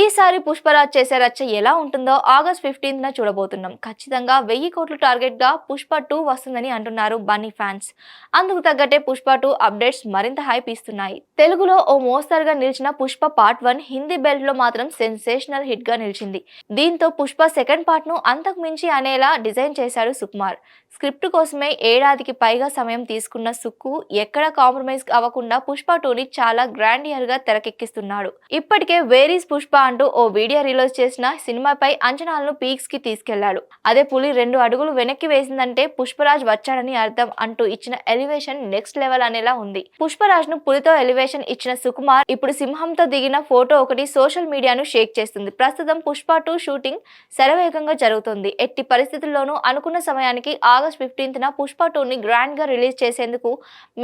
ఈసారి పుష్పరాజ్ చేసే రచ్చ ఎలా ఉంటుందో ఆగస్ట్ ఫిఫ్టీన్త్ న చూడబోతున్నాం. ఖచ్చితంగా వెయ్యి కోట్లు టార్గెట్గా పుష్ప టూ వస్తుందని అంటున్నారు బన్నీ ఫ్యాన్స్. అందుకు తగ్గట్టే పుష్ప టూ అప్డేట్స్ మరింత హైప్ ఇస్తున్నాయి. తెలుగులో ఓ మోస్తరుగా నిలిచిన పుష్ప పార్ట్ వన్ హిందీ బెల్ట్లో మాత్రం సెన్సేషనల్ హిట్గా నిలిచింది. దీంతో పుష్ప సెకండ్ పార్ట్ను అంతకు మించి అనేలా డిజైన్ చేశాడు సుకుమార్. స్క్రిప్ట్ కోసమే ఏడాదికి పైగా సమయం తీసుకున్న సుక్కు ఎక్కడ కాంప్రమైజ్ అవ్వకుండా పుష్ప టూని చాలా గ్రాండియర్గా తెరకెక్కిస్తున్నాడు. ఇప్పటికే వేరీస్ పుష్ప అంటూ ఓ వీడియో రిలీజ్ చేసిన సినిమాపై అంచనాలను పీక్స్కి తీసుకెళ్ళాడు. అదే పులి రెండు అడుగులు వెనక్కి వేసిందంటే పుష్పరాజ్ వచ్చాడని అర్థం అంటూ ఇచ్చిన ఎలివేషన్ నెక్స్ట్ లెవెల్ అనేలా ఉంది. పుష్పరాజ్ను పులితో ఎలివేషన్ ఇచ్చిన సుకుమార్ ఇప్పుడు సింహంతో దిగిన ఫోటో ఒకటి సోషల్ మీడియాను షేక్ చేస్తుంది. ప్రస్తుతం పుష్ప టూ షూటింగ్ శరవేగంగా జరుగుతుంది. ఎట్టి పరిస్థితుల్లోనూ అనుకున్న సమయానికి ఆగస్ట్ ఫిఫ్టీన్త్న పుష్ప టూని గ్రాండ్గా రిలీజ్ చేసేందుకు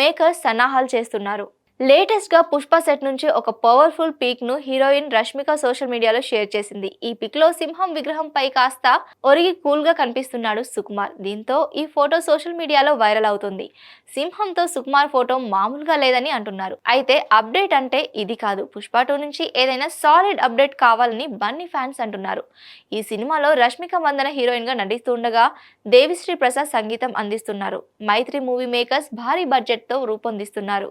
మేకర్స్ సన్నాహాలు చేస్తున్నారు. లేటెస్ట్గా పుష్ప సెట్ నుంచి ఒక పవర్ఫుల్ పీక్ను హీరోయిన్ రష్మిక సోషల్ మీడియాలో షేర్ చేసింది. ఈ పిక్లో సింహం విగ్రహం పై కాస్త ఒరిగి కూల్గా కనిపిస్తున్నాడు సుకుమార్. దీంతో ఈ ఫోటో సోషల్ మీడియాలో వైరల్ అవుతుంది. సింహంతో సుకుమార్ ఫోటో మామూలుగా లేదని అంటున్నారు. అయితే అప్డేట్ అంటే ఇది కాదు. పుష్ప టూ నుంచి ఏదైనా సాలిడ్ అప్డేట్ కావాలని బన్నీ ఫ్యాన్స్ అంటున్నారు. ఈ సినిమాలో రష్మిక మందన హీరోయిన్గా నటిస్తుండగా దేవిశ్రీ ప్రసాద్ సంగీతం అందిస్తున్నారు. మైత్రి మూవీ మేకర్స్ భారీ బడ్జెట్తో రూపొందిస్తున్నారు.